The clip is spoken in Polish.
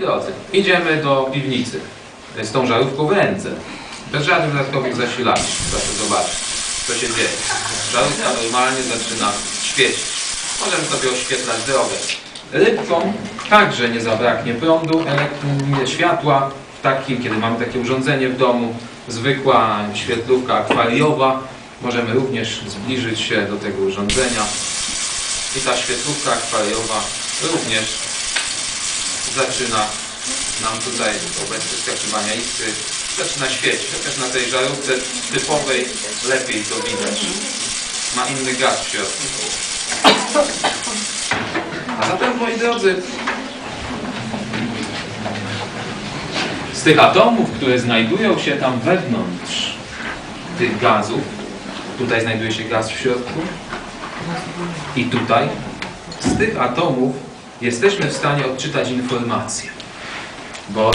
Drodzy, idziemy do piwnicy z tą żarówką w ręce. Bez żadnych dodatkowych zasilacz. Proszę zobaczyć, co się dzieje. Żarówka normalnie zaczyna świecić. Możemy sobie oświetlać drogę. Rybką także nie zabraknie prądu, światła. Takim, kiedy mamy takie urządzenie w domu, zwykła świetlówka akwariowa. Możemy również zbliżyć się do tego urządzenia. I ta świetlówka akwariowa również zaczyna nam tutaj wobec wyskakiwania iskry zaczyna świecić, chociaż na tej żarówce typowej lepiej to widać. Ma inny gaz w środku. A zatem, moi drodzy, z tych atomów, które znajdują się tam wewnątrz tych gazów, tutaj znajduje się gaz w środku i tutaj, z tych atomów jesteśmy w stanie odczytać informacje. Bo